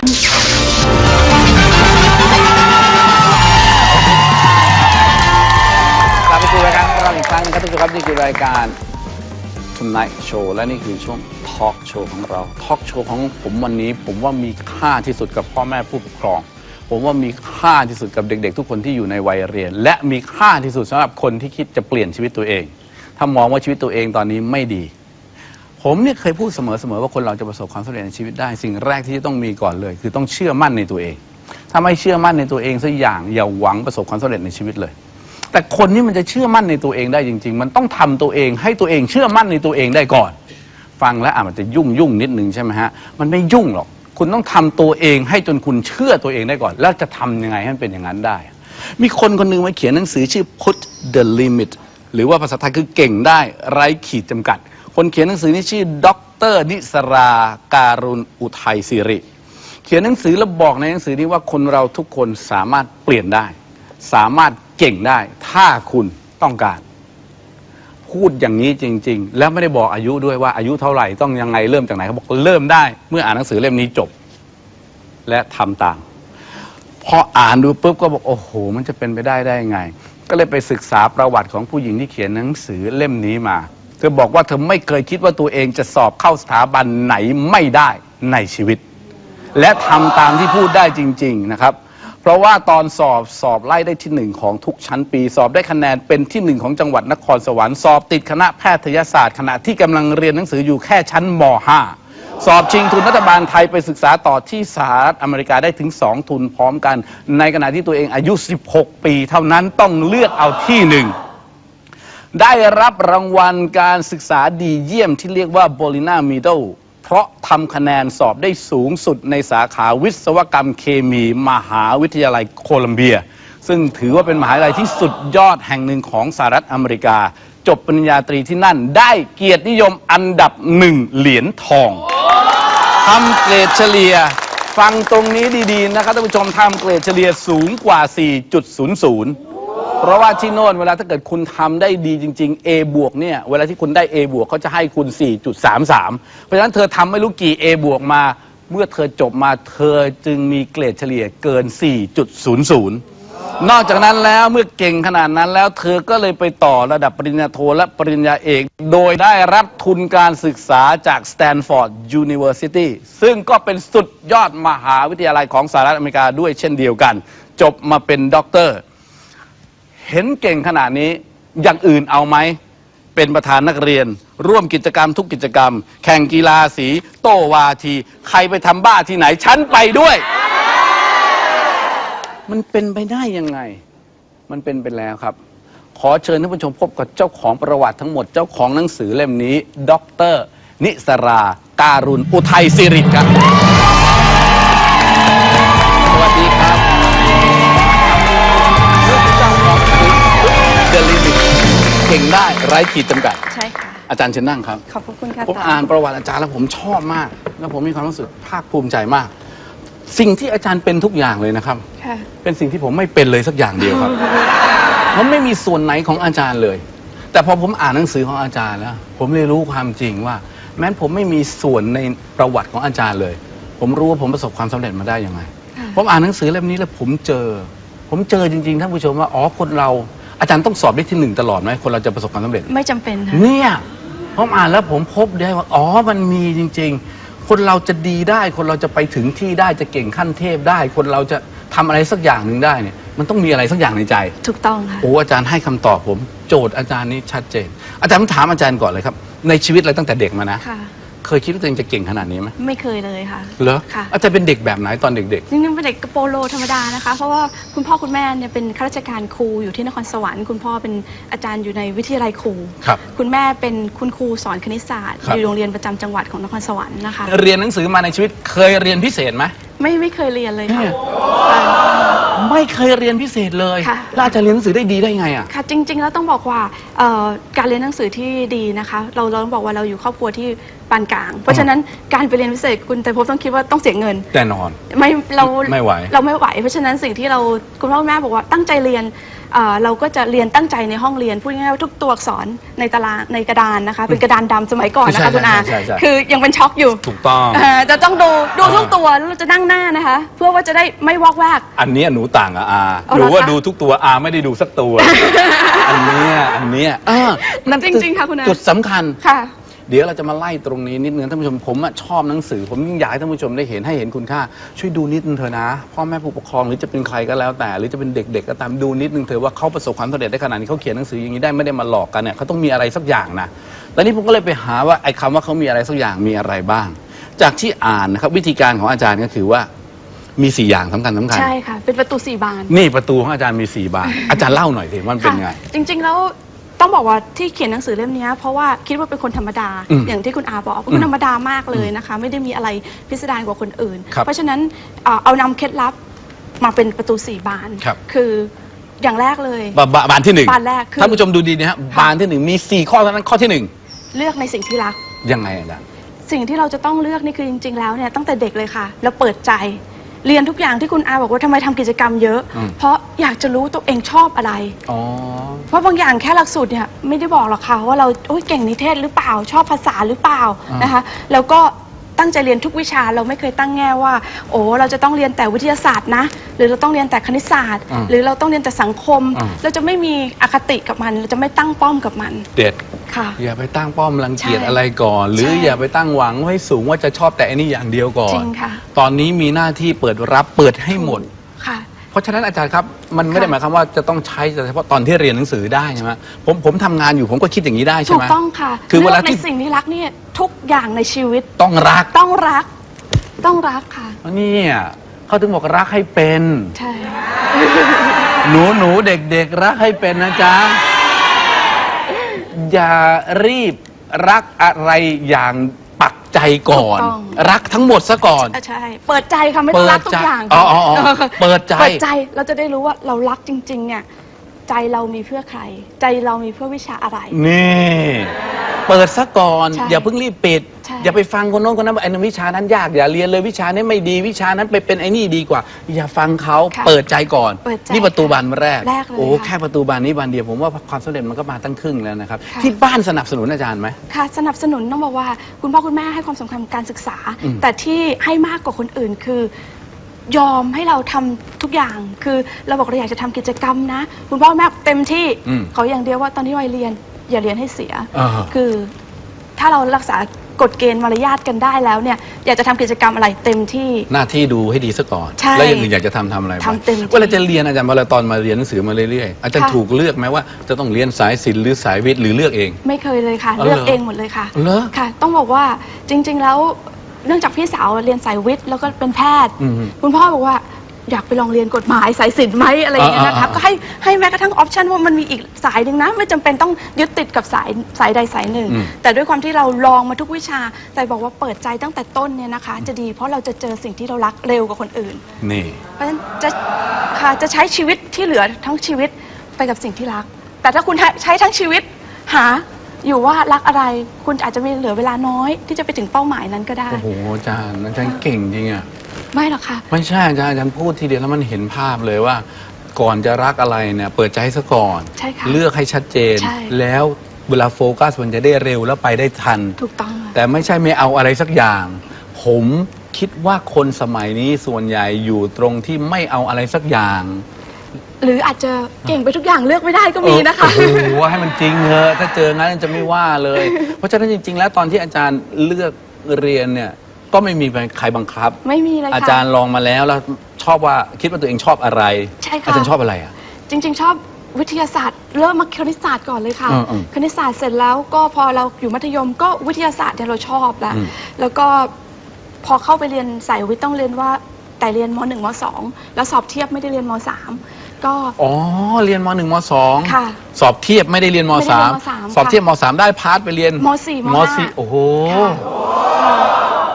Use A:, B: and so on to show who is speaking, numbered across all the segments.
A: กลับมาสู่รายการของเราอีกครั้งนะครับทุกท่านครับนี่คือรายการ Tonight Show และนี่คือช่วง Talk Show ของเรา Talk Show ของผมวันนี้ ผมว่ามีค่าที่สุดกับพ่อแม่ผู้ปกครอง ผมว่ามีค่าที่สุดกับเด็ก ๆ ทุกคนที่อยู่ในวัยเรียน และมีค่าที่สุดสำหรับคนที่คิดจะเปลี่ยนชีวิตตัวเอง ถ้ามองว่าชีวิตตัวเองตอนนี้ไม่ดี ผมเนี่ยเคยพูดเสมอๆว่าคนเราจะประสบความสำเร็จในชีวิตได้ สิ่งแรกที่จะต้องมีก่อนเลย คือต้องเชื่อมั่นในตัวเอง ถ้าไม่เชื่อมั่นในตัวเองสักอย่างอย่าหวังประสบความสำเร็จในชีวิตเลย แต่คนที่มันจะเชื่อมั่นในตัวเองได้จริง ๆ มันต้องทำตัวเอง ให้ตัวเองเชื่อมั่นในตัวเองได้ก่อน ฟังแล้วอะมันจะยุ่งยุ่งนิดนึงใช่ไหมฮะมันไม่ยุ่งหรอก คุณต้องทำตัวเองให้จนคุณเชื่อตัวเองได้ก่อน แล้วจะทำยังไงให้มันเป็นอย่างนั้นได้ มีคนคนหนึงมาเขียนหนังสือชื่อ put the limit หรือว่าภาษาไทยคือเก่งได้ไร้ขีดจำกัด คนเขียนหนังสือนี่ชื่อดรนิสราการุณอุทัยสิริ เขียนหนังสือแล้วบอกในหนังสือนี้ว่าคนเราทุกคนสามารถเปลี่ยนได้ สามารถเก่งได้ ถ้าคุณต้องการ พูดอย่างนี้จริง ๆ แล้วไม่ได้บอกอายุด้วยว่าอายุเท่าไหร่ต้องยังไงเริ่มจากไหนเขาบอกเริ่มได้ เมื่ออ่านหนังสือเล่มนี้จบ และทำตามพออ่านดูปุ๊บก็บอกโอ้โห มันจะเป็นไปได้ได้ยังไง ก็เลยไปศึกษาประวัติของผู้หญิงที่เขียนหนังสือเล่มนี้มา เธอบอกว่าเธอไม่เคยคิดว่าตัวเองจะสอบเข้าสถาบันไหนไม่ได้ในชีวิต และทำตามที่พูดได้จริง ๆนะครับ เพราะว่าตอนสอบสอบไล่ได้ที่หนึ่งของทุกชั้นปี สอบได้คะแนนเป็นที่หนึ่งของจังหวัดนครสวรรค์สอบติดคณะแพทยศาสตร์ขณะที่กำลังเรียนหนังสืออยู่แค่ชั้นม .5 สอบชิงทุนรัฐบาลไทยไปศึกษาต่อที่สหรัฐอเมริกาได้ถึง 2 ทุนพร้อมกัน ในขณะที่ตัวเองอายุ 16 ปี เท่านั้นต้องเลือกเอาที่หนึ่ง ได้รับรางวัลการศึกษาดีเยี่ยมที่เรียกว่า b o l i n a Medal เพราะทำคะแนนสอบได้สูงสุดในสาขาวิศวกรรมเคมีมหาวิทยาลัยโคลัมเบีย ซึ่งถือว่าเป็นมหาวิทยาลัยที่สุดยอดแห่งหนึ่งของสหรัฐอเมริกา จบปริญญาตรีที่นั่นได้เกียรตินิยมอันดับหนึ่งเหรียญทองทำเกรดเฉลี่ยฟังตรงนี้ดี ๆ นะครับท่านผู้ชมทำเกรดเฉลี่ยสูงกว่า 4.00 เพราะว่าที่โน่นเวลาถ้าเกิดคุณทำได้ดีจริง ๆ A บวกเนี่ยเวลาที่คุณได้ A บวกเขาจะให้คุณ 4.33 เพราะฉะนั้นเธอทำไม่รู้กี่ A บวกมา เมื่อเธอจบมาเธอจึงมีเกรดเฉลี่ยเกิน 4.00 นอกจากนั้นแล้วเมื่อเก่งขนาดนั้นแล้วเธอก็เลยไปต่อระดับปริญญาโทและปริญญาเอก โดยได้รับทุนการศึกษาจาก Stanford University ซึ่งก็เป็นสุดยอดมหาวิทยาลัยของสหรัฐอเมริกาด้วยเช่นเดียวกัน จบมาเป็นด็อกเตอร์ เห็นเก่งขนาดนี้ อย่างอื่นเอาไหม เป็นประธานนักเรียน ร่วมกิจกรรมทุกกิจกรรม แข่งกีฬาสี โตวาที ใครไปทำบ้าที่ไหน ฉันไปด้วย มันเป็นไปได้ยังไง มันเป็นไปแล้วครับ ขอเชิญท่านผู้ชมพบกับเจ้าของประวัติทั้งหมดเจ้าของหนังสือเล่มนี้ด็อกเตอร์นิสรา การุณอุทัยสิริครับ งได้ไร้ขีดจำกัด
B: ใช่ค่ะ
A: อาจารย์เชิญนั่งครับ
B: ขอบพระคุณค่ะ
A: ผม
B: ตา
A: อ่านประวัติอาจารย์แล้วผมชอบมาก แล้วผมมีความรู้สึกภาคภูมิใจมาก สิ่งที่อาจารย์เป็นทุกอย่างเลยนะครับ
B: ค่ะ
A: เป็นสิ่งที่ผมไม่เป็นเลยสักอย่างเดียวครับ ผมไม่มีส่วนไหนของอาจารย์เลย แต่พอผมอ่านหนังสือของอาจารย์แล้ว ผมเลยรู้ความจริงว่า แม้นผมไม่มีส่วนในประวัติของอาจารย์เลย ผมรู้ว่าผมประสบความสำเร็จมาได้ยังไง
B: ค่ะ
A: ผมอ่านหนังสือเล่มนี้แล้วผมเจอ ผมเจอจริงๆท่านผู้ชมว่าอ๋อคนเรา อาจารย์ต้องสอบได้ที่หนึ่งตลอดไหมคนเราจะประสบความสำเร็จ
B: ไม่จำเป็นค่ะ
A: เนี่ยผมอ่านแล้วผมพบได้ว่าอ๋อมันมีจริง ๆ คนเราจะดีได้ คนเราจะไปถึงที่ได้จะเก่งขั้นเทพได้ คนเราจะทำอะไรสักอย่างหนึ่งได้เนี่ย มันต้องมีอะไรสักอย่างในใจ
B: ถูกต้องค่ะ
A: โอ้อาจารย์ให้คำตอบผม โจทย์อาจารย์นี่ชัดเจน อาจารย์ผมถามอาจารย์ก่อนเลยครับ ในชีวิตเราตั้งแต่เด็กมานะ
B: ค่ะ
A: เคยคิดว่าตัวเองจะเก่งขนาดนี้ไหม
B: ไม่เคยเลยค่ะ
A: เหรอ
B: ค่ะ
A: อาจารย์เป็นเด็กแบบไหนตอนเด็ก
B: จริงๆเป็นเด็กกระโปโลธรรมดานะคะ เพราะว่าคุณพ่อคุณแม่เนี่ยเป็นข้าราชการครูอยู่ที่นครสวรรค์ คุณพ่อเป็นอาจารย์อยู่ในวิทยาลัยครู
A: ๆ ครับ
B: คุณแม่เป็นคุณครูสอนคณิตศาสตร์
A: ครับ
B: อยู่โรงเรียนประจำจังหวัดของนครสวรรค์นะคะ
A: เรียนหนังสือมาในชีวิตเคยเรียนพิเศษไหม
B: ไม่ไม่เคยเรียนเลยค่ะ
A: เนี่ย
B: ค่ะ
A: ไม่เคยเรียนพิเศษเลย
B: ค่ะ
A: แล้วอาจารย์เรียนหนังสือได้ดีได้ไงอะ
B: ค่ะจริง ๆ แล้วต้องบอกว่าเอ่อการเรียนหนังสือที่ดีนะคะ เราเราต้องบอกว่าเราอยู่ครอบครัวที่ปานกลาง เพราะฉะนั้นการไปเรียนพิเศษคุณแต่พบต้องคิดว่าต้องเสียเงิน
A: แน่นอน
B: ไม่เรา
A: ไม่ไหว
B: เราไม่ไหว เพราะฉะนั้นสิ่งที่เราคุณพ่อคุณแม่บอกว่าตั้งใจเรียน เอ่อเราก็จะเรียนตั้งใจในห้องเรียนพูดง่ายๆว่าทุกตัวอักษรในตารางในกระดานนะคะ เป็นกระดานดำสมัยก่อนนะ
A: ใช่
B: คะคุณอา
A: ใช่ใช่ใช่
B: คือยังเป็นช็อกอยู่
A: ถูกต้อง
B: เอ่อจะต้องดูดู
A: อ่า
B: ทุกตัวแล้วเราจะนั่งหน้านะคะ เพื่อว่าจะได้ไม่วอกแวก
A: อันเนี้ยหนูต่างกับอา
B: เอา
A: ห
B: เหร
A: นู
B: อ
A: ว่า
B: คะ
A: ดูทุกตัวอาไม่ได้ดูสักตัว อันเนี้ยอันเนี้ยอ่านั่น
B: จริงๆค่ะคุณอา
A: จุดสำคัญ
B: ค่ะ
A: เดี๋ยวเราจะมาไล่ตรงนี้นิดนึงท่านผู้ชมผมอะชอบหนังสือ ผมยิ่งอยากให้ท่านผู้ชมได้เห็นให้เห็นคุณค่า ช่วยดูนิดนึงเถอะนะ พ่อแม่ผู้ปกครองหรือจะเป็นใครก็แล้วแต่ หรือจะเป็นเด็ก ๆ ก็ตามดูนิดนึงเถอะว่าเขาประสบความสำเร็จได้ขนาดนี้เขาเขียนหนังสืออย่างนี้ได้ไม่ได้มาหลอกกันเนี่ยเขาต้องมีอะไรสักอย่างนะตอนนี้ผมก็เลยไปหาว่าไอ้คำว่าเขามีอะไรสักอย่างมีอะไรบ้าง จากที่อ่านนะครับวิธีการของอาจารย์ก็คือว่ามีสี่อย่างสำคัญสำคัญ
B: ใช่ค่ะ เป็นประตูสี่บาน
A: นี่ประตูของอาจารย์มีสี่บาน อาจารย์เล่าหน่อยสิว่ามันเป็นไง
B: ค่ะจริงๆ แล้ว ต้องบอกว่าที่เขียนหนังสือเล่มเนี้ยเพราะว่าคิดว่าเป็นคนธรรมดา
A: อืม
B: อย่างที่คุณอาบอกเป็น
A: อื
B: ค
A: ม
B: นธรรมดามากเลยนะคะ ไม่ได้มีอะไรพิสดารกว่าคนอื่น
A: ครับ
B: เพราะฉะนั้นเอ่อเอานำเคล็ดลับมาเป็นประตูสี่บาน
A: ครับ
B: คืออย่างแรกเลย
A: บาบานที่หนึ่ง
B: บานแรกคือ
A: ท่านผู้ชมดูดีนะฮะบานที่หนึ่งมีสี่ข้อเท่านั้นข้อที่หนึ่ง
B: เลือกในสิ่งที่รัก
A: ยังไงอาจารย์
B: สิ่งที่เราจะต้องเลือกนี่คือจริง ๆ แล้วเนี่ยตั้งแต่เด็กเลยค่ะ แล้วเปิดใจ เรียนทุกอย่างที่คุณอาบอกว่าทำไมทำกิจกรรมเยอะ
A: อืม
B: เพราะอยากจะรู้ตัวเองชอบอะไร
A: อ๋อ
B: เพราะบางอย่างแค่หลักสูตรเนี่ยไม่ได้บอกหรอกค่ะว่าเราโอ้ยเก่งนิเทศหรือเปล่าชอบภาษาหรือเปล่า
A: อ่าน
B: นะคะ แล้วก็ ตั้งใจเรียนทุกวิชาเราไม่เคยตั้งแง่ว่า โอ้เราจะต้องเรียนแต่วิทยาศาสตร์นะ หรือเราต้องเรียนแต่คณิตศาสตร์
A: อ่า
B: หรือเราต้องเรียนแต่สังคม
A: อ่า
B: เราจะไม่มีอคติกับมัน เราจะไม่ตั้งป้อมกับมัน
A: เด็ด
B: ค่ะ
A: อย่าไปตั้งป้อมรังเกียจ
B: ใช่
A: อะไรก่อน หรือ
B: ใช่
A: อย่าไปตั้งหวังไว้สูงว่าจะชอบแต่อันนี้อย่างเดียวก่อ
B: จ
A: น
B: ริงค่ะ
A: ตอนนี้มีหน้าที่เปิดรับเปิดให้หมด
B: ค่ะ
A: เพราะฉะนั้นอาจารย์ครับมันไม่ได้
B: ค่ะ
A: หมายความว่าจะต้องใช้แต่เฉพาะตอนที่เรียนหนังสือได้ใช่ไหมผมผมทำงานอยู่ผมก็คิดอย่างนี้ได้ใช่
B: ถู
A: ไห
B: ก
A: ม
B: ต้องค่ะ
A: คือเวลา
B: ลืก
A: ที่
B: ในสิ่งที่รักเนี่ยทุกอย่างในชีวิต
A: ต้องรัก
B: ต้องรัก ต้องรักค่ะ
A: เนี่ยเขาถึงบอกรักให้เป็น
B: ใช่
A: หนูหนูเด็กๆ รักให้เป็นนะจ๊ะ อย่ารีบรักอะไรอย่าง ปักใจก่อนรักทั้งหมดซะก่อน
B: อะใช่ เปิดใจค่ะไม่ต้องรักทุกอย่าง
A: อ๋ออ๋ออ๋อเปิดใจ
B: เปิดใจเราจะได้รู้ว่าเรารักจริง ๆ เนี่ย ใจเรามีเพื่อใคร ใจเรามีเพื่อวิชาอะไร
A: นี่ เปิดซะก่อน
B: ใช่
A: อย่าเพิ่งรีบปิด
B: ใช่
A: อย่าไปฟังคนโน้นคนนั้นว่าไอ้นนวิชานั้นยากอย่าเรียนเลยวิชานี้ไม่ดีวิชานั้นไปเป็นไอ้นี่ดีกว่า อย่าฟังเขา
B: ค่ะ
A: เปิดใจก่อน
B: เปิดใจ
A: นี่ประตูบานแรก
B: แรกเลย
A: โอ้
B: ค่ะ
A: แค่ประตูบานนี้บานเดียวผมว่าความสำเร็จมันก็มาตั้งครึ่งแล้วนะครับ
B: ค่ะ
A: ที่บ้านสนับสนุนอาจารย์ไหม
B: ค่ะสนับสนุนต้องบอกว่าคุณพ่อคุณแม่ให้ความสำคัญกับการศึกษา
A: อืม
B: แต่ที่ให้มากกว่าคนอื่นคือ ยอมให้เราทำทุกอย่าง คือเราบอกเราอยากจะทำกิจกรรมนะ คุณพ่อคุณแม่เต็มที่
A: อืม
B: เขาอย่างเดียวว่าตอนนี้วัยเรียน อย่าเรียนให้เสีย
A: อ่า
B: คือถ้าเรารักษากฎเกณฑ์มารยาทกันได้แล้วเนี่ย อยากจะทำกิจกรรมอะไรเต็มที่
A: หน้าที่ดูให้ดีซะก่อน
B: ใช่
A: แล้วอย่างอื่นอยากจะทำทำอะไรไป
B: ทำเต็มที่
A: เวลาจะเรียนอาจารย์เวลาตอนมาเรียนหนังสือมาเรื่อยๆอาจารย์
B: ค่ะ
A: ถูกเลือกไหมว่าจะต้องเรียนสายศิลป์หรือสายวิทย์หรือเลือกเอง
B: ไม่เคยเลยค่ะ
A: อ๋อเหรอ
B: เลือกเองหมดเลยค่ะ
A: เหรอ
B: ค่ะ ต้องบอกว่าจริง ๆ แล้วเนื่องจากพี่สาวเรียนสายวิทย์แล้วก็เป็นแพทย์
A: อืม
B: คุณพ่อบอกว่า อยากไปลองเรียนกฎหมายสายศิลป์ไหมอะไรอย่างเงี้ยนะคะ
A: อ่าๆๆ
B: ก็ให้ให้แม้กระทั่งออปชันว่ามันมีอีกสายหนึ่งนะ ไม่จำเป็นต้องยึดติดกับสายสายใดสายหนึ่ง
A: อืม
B: แต่ด้วยความที่เราลองมาทุกวิชา แต่บอกว่าเปิดใจตั้งแต่ต้นเนี่ยนะคะ จะดีเพราะเราจะเจอสิ่งที่เรารักเร็วกว่าคนอื่น
A: นี่
B: เพราะฉะนั้นจะค่ะจะใช้ชีวิตที่เหลือทั้งชีวิตไปกับสิ่งที่รัก แต่ถ้าคุณใช้ทั้งชีวิตหาอยู่ว่ารักอะไร คุณอาจจะมีเหลือเวลาน้อย ที่จะไปถึงเป้าหมายนั้นก็ได้
A: โอ้โหอาจารย์อาจารย์เก่งจริงอะ
B: ไม่หรอกค่ะ
A: ไม่ใช่อาจารย์อาจารย์พูดทีเดียวแล้วมันเห็นภาพเลยว่า ก่อนจะรักอะไรเนี่ยเปิดใจซะก่อน
B: ใช่ค่ะ
A: เลือกให้ชัดเจน
B: ใช่
A: แล้วเวลาโฟกัสมันจะได้เร็วแล้วไปได้ทัน
B: ถูกต้องค่ะ
A: แต่ไม่ใช่ไม่เอาอะไรสักอย่าง ผมคิดว่าคนสมัยนี้ส่วนใหญ่อยู่ตรงที่ไม่เอาอะไรสักอย่าง
B: หรืออาจจะเก่งไปทุกอย่างเลือกไม่ได้ก็มีนะคะ
A: เออโอ้โหให้มันจริงเถอะถ้าเจองั้นจะไม่ว่าเลย เพราะฉะนั้นจริง ๆ แล้วตอนที่อาจารย์เลือกเรียนเนี่ย ก็ไม่มีใครบังคับ
B: ไม่มีเลยค่ะ
A: อาจารย์ลองมาแล้วแล้วชอบว่าคิดว่าตัวเองชอบอะไร
B: ใช่ค่ะ
A: อาจารย์ชอบอะไรอะ
B: จริง ๆ ชอบวิทยาศาสตร์ เริ่มมาคณิตศาสตร์ก่อนเลยค่ะ
A: อืมอืม
B: คณิตศาสตร์เสร็จแล้วก็พอเราอยู่มัธยมก็วิทยาศาสตร์เนี่ยเราชอบแล้ว
A: อืม
B: แล้วก็พอเข้าไปเรียนสายวิทย์ต้องเรียนว่าแต่เรียนม .1 ม .2 แล้วสอบเทียบไม่ได้เรียนม .3 ก็
A: อ๋อเรียนมหนึ่งมสอง
B: ค่ะ
A: สอบเทียบไม่ได้เรียนม
B: ไม่ได้
A: สา
B: เรีย
A: ม
B: นมสาม
A: สอบ
B: ค่ะ
A: เทียบมสามได้พาร์ทไปเรียน
B: มสี่ม
A: ม
B: ห้า
A: สี่โอ้โห
B: ค่ะ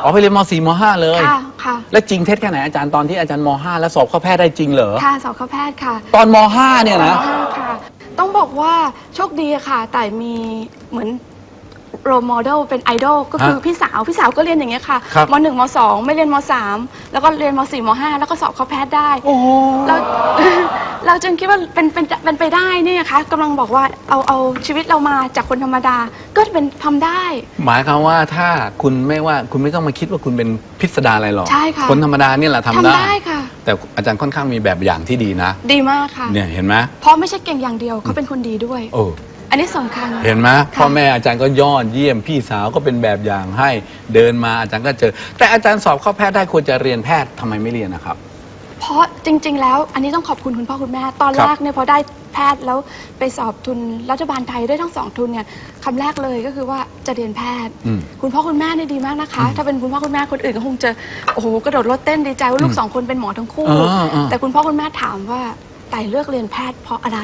A: อ๋อไปเรียนมสี่มห้าเลย
B: ค่ะค่ะ
A: แล้วจริงเท็จแค่ไหนอาจารย์ตอนที่อาจารย์มห้าแล้วสอบเข้าแพทย์ได้จริงเหรอ
B: ค่ะสอบเข้าแพทย์ค่ะ
A: ตอนมห้าเนี่ยนะ
B: มห้าค่ะ ต้องบอกว่าโชคดีอะค่ะแต่มีเหมือน โรโมเดลเป็นไอดอลก็คือ
A: ฮะ
B: พี่สาวพี่สาวก็เรียนอย่างเงี้ยค่ะ
A: ครับ
B: มหนึ่งมสองไม่เรียนมสามแล้วก็เรียนมสี่มห้าแล้วก็สอบเข้าแพทย์ได้
A: โอ้โห
B: เราเราจึงคิดว่าเป็นเป็นเป็นไปได้เนี่ยนะคะกำลังบอกว่าเอาเอาชีวิตเรามาจากคนธรรมดาก็เป็นทำได้
A: หมายความว่าถ้าคุณไม่ว่าคุณไม่ต้องมาคิดว่าคุณเป็นพิสดารอะไรหรอก
B: ใช่ค่ะ
A: คนธรรมดาเนี่ยแหละทำ
B: ทำ
A: ได้
B: ได้ ค่ะ
A: แต่อาจารย์ค่อนข้างมีแบบอย่างที่ดีนะ
B: ดีมากค่ะ
A: เนี่ยเห็นไหม
B: เพราะไม่ใช่เก่งอย่างเดียวเขาเป็นคนดีด้วย
A: โอ้
B: อันนี้สำคัญ
A: เห็นไหมพ่อแม่อาจารย์ก็ยอดเยี่ยมพี่สาวก็เป็นแบบอย่างให้เดินมาอาจารย์ก็เจอ แต่อาจารย์สอบเข้าแพทย์ได้ควรจะเรียนแพทย์ทำไมไม่เรียนนะครับ
B: เพราะจริง ๆ แล้วอันนี้ต้องขอบคุณคุณพ่อคุณแม่ ตอน
A: ครับ
B: แรกเนี่ยพอได้แพทย์แล้วไปสอบทุนรัฐบาลไทยได้ทั้งสองทุนเนี่ยคำแรกเลยก็คือว่าจะเรียนแพทย์
A: อืม
B: คุณพ่อคุณแม่เนี่ยดีมากนะคะ
A: อืม
B: ถ้าเป็นคุณพ่อคุณแม่คนอื่นก็คงจะโอ้โหกระโดดรถเต้นดีใจว่าลู
A: อื
B: ก
A: ม
B: สองคนเป็นหมอทั้งคู่
A: อ่าอ่า
B: แต่คุณพ่อคุณแม่ถามว่าไต่เลือกเรียนแพทย์เพราะอะไร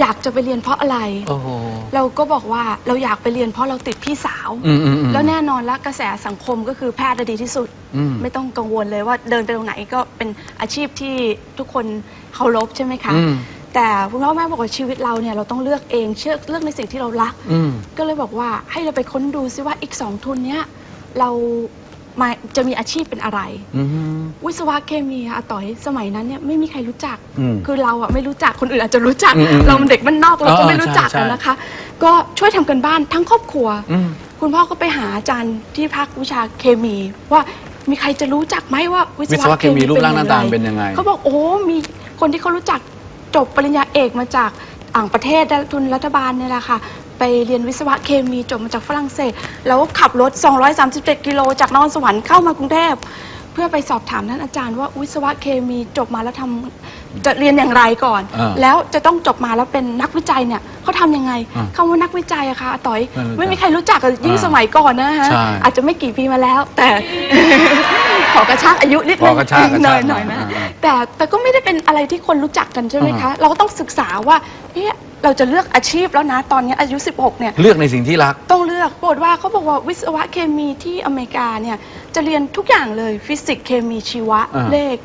B: อยากจะไปเรียนเพราะอะไร
A: โอ้โห
B: เราก็บอกว่าเราอยากไปเรียนเพราะเราติดพี่สาว
A: อืมอืมอืม
B: แล้วแน่นอนแล้วกระแสสังคมก็คือแพทย์น่ะดีที่สุด
A: อืม
B: ไม่ต้องกังวลเลยว่าเดินไปตรงไหนก็เป็นอาชีพที่ทุกคนเคารพใช่ไหมคะ
A: อืม
B: แต่คุณพ่อแม่บอกว่าชีวิตเราเนี่ยเราต้องเลือกเองเชื่อเลือกในสิ่งที่เรารัก
A: อืม
B: ก็เลยบอกว่าให้เราไปค้นดูซิว่าอีกสองทุนเนี้ยเรา มาจะมีอาชีพเป็นอะไร
A: อืม
B: วิศวะเคมีอะอาต่อยสมัยนั้นเนี่ยไม่มีใครรู้จัก
A: อืม
B: คือเราอะไม่รู้จักคนอื่นอาจจะรู้จัก
A: อืมอืม
B: เรามันเด็กบ้านนอกเรา
A: เอ
B: ก็
A: อ
B: ไม่รู้จัก
A: ใช่
B: อะ
A: ใช่
B: นะคะ ก็ช่วยทำกันบ้านทั้งครอบครัว
A: อืม
B: คุณพ่อก็ไปหาอาจารย์ที่ภาควิชาเคมี ว่ามีใครจะรู้จักไหมว่าวิศ
A: วิศวะเคมีรูปร่างหน้าตาเป็นยังไง
B: เขาบอกโอ้มีคนที่เขารู้จักจบปริญญาเอกมาจากต่างประเทศได้ทุนรัฐบาลเนี่ยแหละค่ะ ไปเรียนวิศวะเคมีจบมาจากฝรั่งเศส แล้วขับรถ 237 กิโลจากนครสวรรค์เข้ามากรุงเทพเพื่อไปสอบถามท่านอาจารย์ว่าวิศวะเคมีจบมาแล้วทำจะเรียนอย่างไรก่อน
A: อ่า
B: แล้วจะต้องจบมาแล้วเป็นนักวิจัยเนี่ยเขาทำยังไง
A: อ่า
B: คำว่านักวิจัยอะค่ะอาต่อย
A: ไม่รู้จัก
B: ไม่มีใครรู้จักอะยิ่ง
A: อ่า
B: สมัยก่อนนะฮะ
A: ใช่
B: อาจจะไม่กี่ปีมาแล้ว แต่ ขอกระชากอายุนิด
A: ข
B: นึ
A: องกระชากกระ
B: หน่
A: ชา
B: อกยหน่อยนะ
A: อ่า
B: แต่แต่ก็ไม่ได้เป็นอะไรที่คนรู้จักกันใช่ไหมคะ
A: อ่า
B: เราก็ต้องศึกษาว่าเอ๊ะ เราจะเลือกอาชีพแล้วนะตอนนี้อายุ 16 เนี่ย
A: เลือกในสิ่งที่รัก
B: ต้องเลือกปรากฏว่าเขาบอกว่าวิศวะเคมีที่อเมริกาเนี่ย จะเรียนทุกอย่างเลยฟิสิกส์เคมีชีวะ
A: อ่า
B: เลข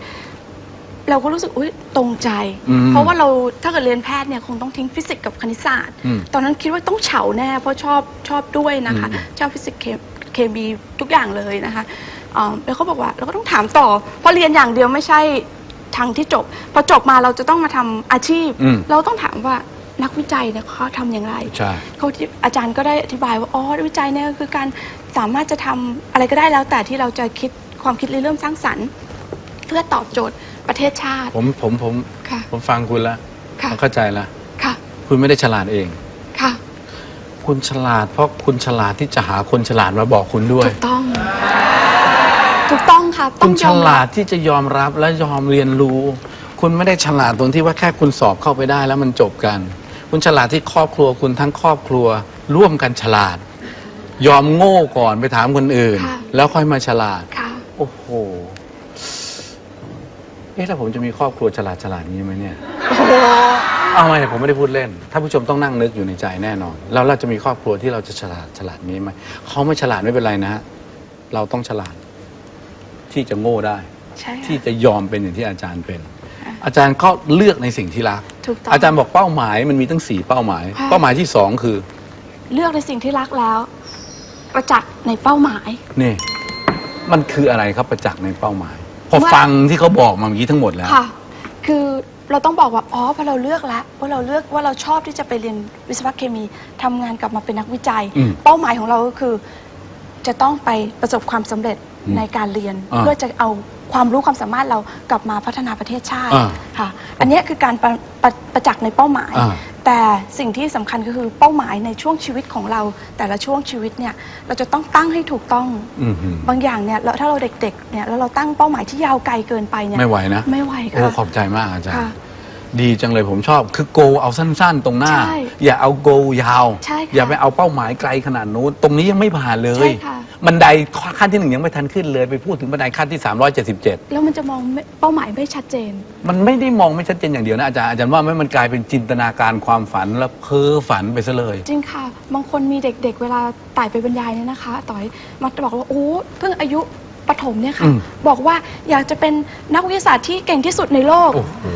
B: เราก็รู้สึกอุ้ยตรงใจ
A: อืม
B: เพราะว่าเราถ้าเกิดเรียนแพทย์เนี่ยคงต้องทิ้งฟิสิกส์กับคณิตศาสตร์
A: อืม
B: ตอนนั้นคิดว่าต้องเฉาแน่เพราะชอบชอบด้วยนะคะ
A: อืม
B: ชอบฟิสิกส์เคเคมีทุกอย่างเลยนะคะอ่าแล้วเขาบอกว่าเราก็ต้องถามต่อ เพราะเรียนอย่างเดียวไม่ใช่ทางที่จบพอจบมาเราจะต้องมาทำอาชีพ
A: อืม
B: เราต้องถามว่า นักวิจัยเนี่ยเขาทำอย่างไร
A: ใช่
B: เขาที่อาจารย์ก็ได้อธิบายว่าอ๋อวิจัยเนี่ยก็คือการสามารถจะทำอะไรก็ได้แล้ว แต่ที่เราจะคิดความคิดเริ่มสร้างสรรค์ เพื่อตอบโจทย์ประเทศชาติ
A: ผมผมผม
B: ค่ะ
A: ผมฟังคุณแล้ว
B: ค่ะ
A: ผมเข้าใจแล้ว
B: ค่ะ
A: คุณไม่ได้ฉลาดเอง
B: ค่ะ
A: คุณฉลาดเพราะคุณฉลาดที่จะหาคนฉลาดมาบอกคุณด้วย
B: ถูกต้อง ถูกต้องค่ะต้
A: คุ
B: อง
A: ณฉ
B: ยอม
A: ลา
B: รั
A: ด
B: บ
A: ที่จะยอมรับและยอมเรียนรู้ คุณไม่ได้ฉลาดตรงที่ว่าแค่คุณสอบเข้าไปได้แล้วมันจบกัน คุณฉลาดที่ครอบครัวคุณทั้งครอบครัว ร่วมกันฉลาด ยอมโง่ก่อนไปถามคนอื่น
B: ค่ะ
A: แล้วค่อยมาฉลาด
B: ค่ะ
A: โอ้โห เอ๊ะแล้วผมจะมีครอบครัวฉลาดฉลาดนี้ไหมเนี่ย
B: โอ้โห
A: เอาไม่ผมไม่ได้พูดเล่น ถ้าผู้ชมต้องนั่งนึกอยู่ในใจแน่นอน แล้วเราจะมีครอบครัวที่เราจะฉลาดฉลาดนี้ไหม เขาไม่ฉลาดไม่เป็นไรนะฮะเราต้องฉลาด ที่จะโง่ได้
B: ใช่
A: ที่
B: ค่ะ
A: จะยอมเป็นอย่างที่อาจารย์เป็น
B: ค่ะ
A: อาจารย์ก็เลือกในสิ่งที่รัก
B: ถูกต้อง
A: อาจารย์บอกเป้าหมายมันมีตั้งสี่เป้าหมาย
B: ค่ะ
A: เป้าหมายที่สองคือ
B: เลือกในสิ่งที่รักแล้ว ประจักษ์ในเป้าหมาย
A: นี่มันคืออะไรครับประจักษ์ในเป้าหมาย พอ
B: เมื่อ
A: ฟังที่เขาบอกมาเมื่อกี้ทั้งหมดแล้ว
B: ค่ะ คือเราต้องบอกว่า อ๋อพอเราเลือกแล้วว่าเราเลือกว่าเราชอบที่จะไปเรียนวิศวะเคมีทำงานกลับมาเป็นนักวิจัย
A: อืม
B: เป้าหมายของเราก็คือ จะต้องไปประสบความสำเร็จ
A: อืม
B: ในการเรียน
A: อ่า
B: เพื่อจะเอาความรู้ความสามารถเรากลับมาพัฒนาประเทศชาติ
A: อ่า
B: ค่ะ อันเนี้ยคือการประประประจักษ์ในเป้าหมาย
A: อ่า
B: แต่สิ่งที่สำคัญก็คือเป้าหมายในช่วงชีวิตของเรา แต่ละช่วงชีวิตเนี่ยเราจะต้องตั้งให้ถูกต้อง
A: อืมฮึ
B: บางอย่างเนี่ยเราถ้าเราเด็กๆเนี่ยแล้วเราตั้งเป้าหมายที่ยาวไกลเกินไปเนี่ย
A: ไม่ไหวนะ
B: ไม่ไหว
A: โอ้
B: ค่ะ
A: ขอบใจมากอาจารย์
B: ค่ะ
A: ดีจังเลยผมชอบคือโกเอาสั้นๆ ตรงหน้า
B: ใช่
A: อย่าเอาโกยาว
B: ใช่ค่ะ
A: อย่าไปเอาเป้าหมายไกลขนาดนู้นตรงนี้ยังไม่ผ่านเลย
B: ใช่ค่ะ
A: บันไดขั้นที่หนึ่งยังไม่ทันขึ้นเลย ไปพูดถึงบันไดขั้นที่ 377
B: แล้วมันจะมองไม่เป้าหมายไม่ชัดเจน
A: มันไม่ได้มองไม่ชัดเจนอย่างเดียวนะอาจารย์อาจารย์ว่าไหม่มันกลายเป็นจินตนาการความฝันแล้วเพ้อฝันไปซะเลย
B: จริงค่ะ บางคนมีเด็กๆ เวลาไต่ไปบรรยายเนี่ยนะคะ ต่อยมักจะบอกว่าโอ้เพิ่งอายุประถมเนี่ยค่ะ
A: อืม
B: บอกว่าอยากจะเป็นนักวิทยาศาสตร์ที่เก่งที่สุดในโลก
A: โอ้โห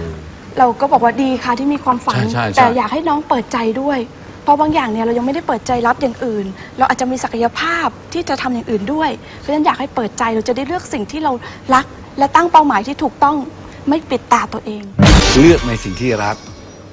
B: เราก็บอกว่าดีค่ะที่มีความฝัน
A: ใช่ใช่ใช่
B: แต่อยากให้น้องเปิดใจด้วย เพราะบางอย่างเนี่ยเรายังไม่ได้เปิดใจรับอย่างอื่น เราอาจจะมีศักยภาพที่จะทำอย่างอื่นด้วย เพราะฉะนั้นอยากให้เปิดใจเราจะได้เลือกสิ่งที่เรารัก และตั้งเป้าหมายที่ถูกต้องไม่ปิดตาตัวเอง
A: เลือกในสิ่งที่รัก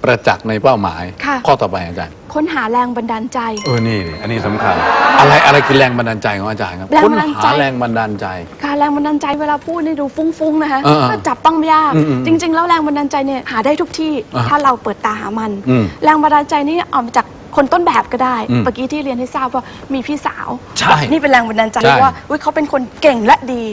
A: ประจักษ์ในเป้าหมาย
B: ค่ะ
A: ข้อต่อไปอาจารย์
B: ค้นหาแรงบันดาลใจ
A: เออนี่อันนี้สำคัญ อะไรอะไรคือแรงบันดาลใจของอาจารย์ครับ
B: แรง
A: ค้น
B: บันดาล
A: หา
B: ใจ
A: แรงบันดาลใจ
B: ค่ะแรงบันดาลใจเวลาพูดนี่ดูฟุ้งๆนะคะ
A: เออเออ
B: ก็จับต้องไม่ยาก
A: อืมอืม
B: จริง ๆ แล้วแรงบันดาลใจเนี่ยหาได้ทุกที่
A: อ่า
B: ถ้าเราเปิดตาหามัน
A: อืม
B: แรงบันดาลใจนี่เอามาจากคนต้นแบบก็ได้
A: อืม
B: เมื่อกี้ที่เรียนให้ทราบว่ามีพี่สาว
A: ใช่
B: นี่เป็นแรงบันดาลใจ
A: ใช่
B: ว่าอุ๊ยเขาเป็นคนเก่งและดี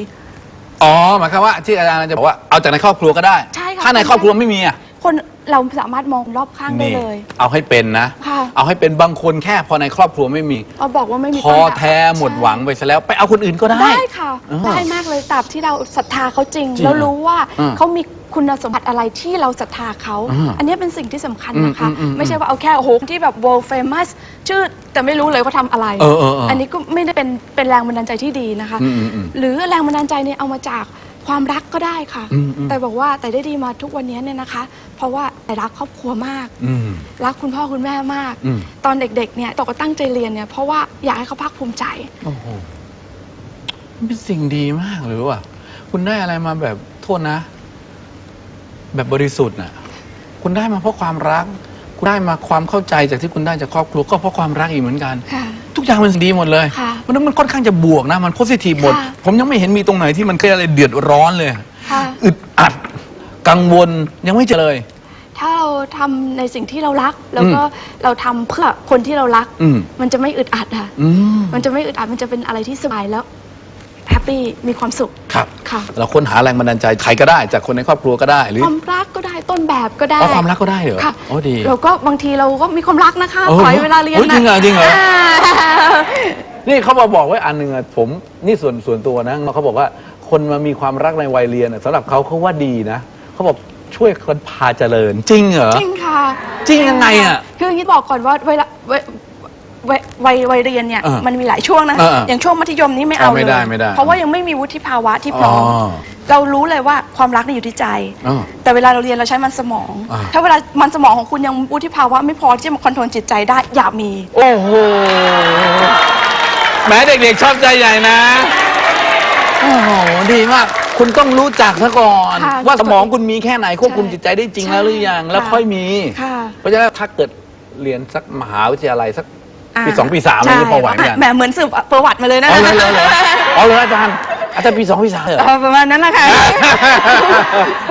A: อ๋อหมายความว่าที่อาจารย์จะบอกว่าเอาจากในครอบครัวก็ได้
B: ใช่ค่ะ
A: ถ้าในครอบครัวไม่มีอะ
B: คน เราสามารถมองรอบข้างได้
A: นี่
B: เลย
A: เอาให้เป็นนะ
B: ค่ะ
A: เอาให้เป็นบางคนแค่พอในครอบครัวไม่มี
B: เราบอกว่าไม่มี
A: ท้อ
B: ต้นแบบ
A: แท้หมดหวังไปซะแล้วไปเอาคนอื่นก็ได้
B: ได้ค่ะ
A: เออ
B: ได้มากเลยตราบที่เราศรัทธาเขาจริง
A: จริง
B: แล้วรู้ว่า
A: อืม
B: เขามีคุณสมบัติอะไรที่เราศรัทธาเขา
A: อืม
B: อันนี้เป็นสิ่งที่สำคัญนะคะ
A: อืมอืมอืม
B: ไม่ใช่ว่าเอาแค่โอ้โหที่แบบ world famous ชื่อแต่ไม่รู้เลยว่าทำอะไร
A: เออเออเอออั
B: นนี้ก็ไม่ได้เป็นเป็นแรงบันดาลใจที่ดีนะคะ
A: อืมอืมอืม
B: หรือแรงบันดาลใจเนี่ยเอามาจาก ความรักก็ได้ค่ะ
A: อืมอืม
B: แต่บอกว่าแต่ได้ดีมาทุกวันนี้เนี่ยนะคะ เพราะว่าแต่รักครอบครัวมาก
A: อืม
B: รักคุณพ่อคุณแม่มาก
A: อืม
B: ตอนเด็กๆเนี่ยตกก็ตั้งใจเรียนเนี่ยเพราะว่าอยากให้เขาภาคภูมิใจ
A: โอ้โหมันเป็นสิ่งดีมากเลยว่ะคุณได้อะไรมาแบบโทษนะ แบบบริสุทธิ์น่ะ คุณได้มาเพราะความรัก คุณได้มาความเข้าใจจากที่คุณได้จากครอบครัวก็เพราะความรักอีกเหมือนกัน
B: ค่ะ
A: ทุกอย่างมันดีหมดเลย
B: ค่ะ
A: มันมันค่อนข้างจะบวกนะ มันโพสิทีฟหมด
B: ค่ะ
A: ผมยังไม่เห็นมีตรงไหนที่มันเคยอะไรเดือดร้อนเลย
B: ค่ะ
A: อึดอัดกังวลยังไม่เจอเลย
B: ถ้าเราทำในสิ่งที่เรารัก แล้วก็เราทำเพื่อคนที่เรารัก
A: อืม
B: มันจะไม่อึดอัดค่ะ
A: อืม
B: มันจะไม่อึดอัด มันจะเป็นอะไรที่สบายแล้ว แฮปปี้มีความสุข
A: ครับ
B: ค่ะ
A: เราค้นหาแรงบันดาลใจใครก็ได้ จากคนในครอบครัวก็ได้หรือ
B: ความรักก็ได้ต้นแบบก็ได้
A: เอาความรักก็ได้เหรอ
B: ค่ะ
A: โอ้ดี
B: เราก็บางทีเราก็มีความรักนะคะ
A: เออ
B: ปล่อยเวลาเรียน
A: เฮ้ยจริงเหรอจริงเหรอานี่เขามาบอกไว้อันหนึ่งอะผมนี่ส่วนส่วนตัวนะเขาบอกว่าคนมามีความรักในวัยเรียนอะสำหรับเขาเขาว่าดีนะเขาบอกช่วยคนพาเจริญจริงเหรอ
B: จริงค่ะ
A: จริงยังไงอะ
B: คืออย่างนี้บอกก่อนว่าเวลาเว วัยวัยวัยเรียนเนี่ย
A: เออ
B: มันมีหลายช่วงนะ
A: เออเออ
B: อย่างช่วงมัธยมนี้ไม่เอา
A: อ๋อไม่
B: เลย
A: ได้ไม่ได้
B: เพราะว่ายังไม่มีวุฒิภาวะที่พร้อม
A: อ๋อ
B: เรารู้เลยว่าความรักนี่อยู่ที่ใจ
A: อ๋อ
B: แต่เวลาเราเรียนเราใช้มันสมอง
A: อ่า
B: ถ้าเวลามันสมองของคุณยังวุฒิภาวะไม่พอที่จะมาคอนโทรลจิตใจได้อย่ามี
A: โอ้โหแม้เด็กๆชอบใจใหญ่นะโอ้โหดีมาก คุณต้องรู้จักซะก่อน
B: ค่ะ
A: ว่าสมองคุณมีแค่ไหนควบคุม
B: ใช่
A: จิตใจได้จริงแล้วหรือยัง
B: ใช่
A: แล้ว
B: ค่ะ
A: ค่อยมี
B: ค่ะ
A: เพราะฉะนั้นถ้าเกิดเรียนสักมหาวิทยาลัยสักา ปีสองปีสามอะไร
B: ใช่
A: นี่พอไหวเหมือนกัน
B: แหมเหมือนสืบประวัติมาเลยนะ
A: อ๋อเลยเลยอ๋อเลยอาจารย์อาจารย์ปีสองปีสามเหรอ
B: เออประมาณนั้นนะคะ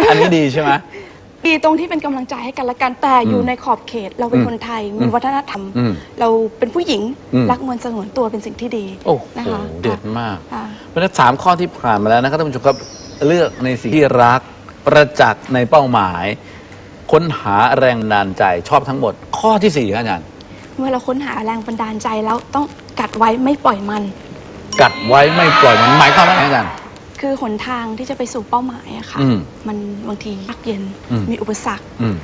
A: อันนี้ดีใช่ไหม
B: ดีตรงที่เป็นกำลังใจให้กันและกันแต่อยู่
A: อืม
B: ในขอบเขตเราเป็น
A: อืม
B: คนไทย
A: อื
B: มี
A: ม
B: วัฒนธรรม
A: อืม
B: เราเป็นผู้หญิง
A: อืม
B: รักมวลสงวนตัวเป็นสิ่งที่ดี
A: โอ้โห
B: นะคะ
A: เด็ดมาก
B: ค่ะ
A: เพราะฉะนั้นสามข้อที่ผ่านมาแล้วนะครับท่านผู้ชมครับเลือกในสิ่งที่รัก ประจักษ์ในเป้าหมาย ค้นหาแรงบันดาลใจชอบทั้งหมด ข้อที่สี่ครับอาจารย์
B: เมื่อเราค้นหาแรงบันดาลใจแล้วต้องกัดไว้ไม่ปล่อยมัน
A: กัดไว้ไม่ปล่อยมันหมายความว่าไงอาจารย์
B: คือหนทางที่จะไปสู่เป้าหมายอะค่ะ
A: อืม
B: มันบางทียากเย็น
A: อืม
B: มีอุปสรรค
A: อืม